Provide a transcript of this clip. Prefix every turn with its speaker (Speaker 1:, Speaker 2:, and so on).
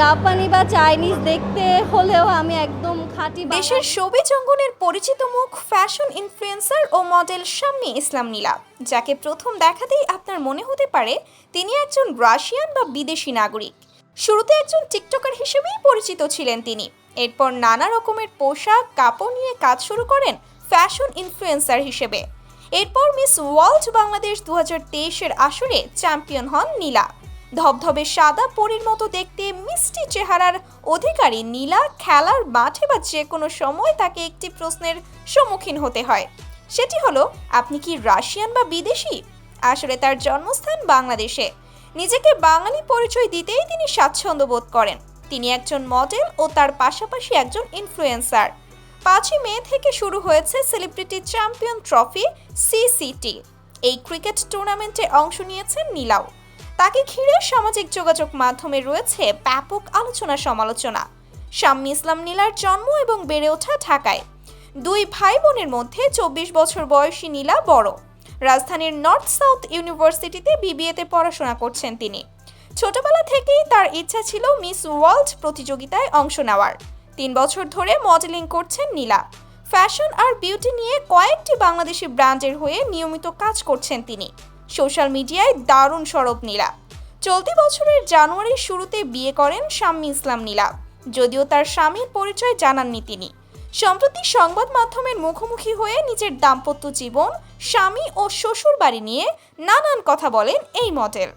Speaker 1: জাপানি বা চাইনিজ দেখতে হলেও আমি একদম খাঁটি
Speaker 2: দেশের শোবিজ অঙ্গনের পরিচিত মুখ ফ্যাশন ইনফ্লুয়েন্সার ও মডেল শাম্মী ইসলাম নীলা। যাকে প্রথম দেখাতেই আপনার মনে হতে পারে, তিনি একজন রাশিয়ান বা বিদেশি নাগরিক। শুরুতে একজন টিকটকার হিসেবেই পরিচিত ছিলেন তিনি। এরপর নানা রকমের পোশাক, কাপড় নিয়ে কাজ শুরু করেন ফ্যাশন ইনফ্লুয়েন্সার হিসেবে। এরপর মিস ওয়ার্ল্ড বাংলাদেশ দু হাজার তেইশের আসরে চ্যাম্পিয়ন হন নীলা। ধবধবে সাদা পরীর মতো দেখতে মিষ্টি চেহারার অধিকারী নীলা খেলার মাঠে বা যে কোনো সময় তাকে একটি প্রশ্নের সম্মুখীন হতে হয়। সেটি হলো, আপনি কি রাশিয়ান বা বিদেশি? আসলে তার জন্মস্থান বাংলাদেশে। নিজেকে বাঙালি পরিচয় দিতেই তিনি স্বাচ্ছন্দ্য বোধ করেন। তিনি একজন মডেল ও তার পাশাপাশি একজন ইনফ্লুয়েন্সার পাঁচই মে থেকে শুরু হয়েছে সেলিব্রিটি চ্যাম্পিয়ন ট্রফি সিসিটি। এই ক্রিকেট টুর্নামেন্টে অংশ নিয়েছেন নীলাও। তাকে ঘিরে সামাজিক যোগাযোগ মাধ্যমে রয়েছে ব্যাপক আলোচনা সমালোচনা। শাম্মী ইসলাম নীলার জন্ম এবং বেড়ে ওঠা ঢাকায়। দুই ভাই বোনের মধ্যে চব্বিশ বছর বয়সী নীলা বড়। রাজধানীর নর্থ সাউথ ইউনিভার্সিটিতে বিবিএতে পড়াশোনা করছেন তিনি। ছোটবেলা থেকেই তার ইচ্ছা ছিল মিস ওয়ার্ল্ড প্রতিযোগিতায় অংশ নেওয়ার। তিন বছর ধরে মডেলিং করছেন নীলা। ফ্যাশন আর বিউটি নিয়ে কয়েকটি বাংলাদেশি ব্র্যান্ডের হয়ে নিয়মিত কাজ করছেন তিনি। সোশ্যাল মিডিয়ায় দারুণ সরব নীলা। চলতি বছরের জানুয়ারির শুরুতে বিয়ে করেন শাম্মী ইসলাম নীলা। যদিও তার স্বামীর পরিচয় জানাননি তিনি। সম্প্রতি সংবাদ মাধ্যমের মুখোমুখি হয়ে নিজের দাম্পত্য জীবন, স্বামী ও শ্বশুর বাড়ি নিয়ে নানান কথা বলেন এই মডেল।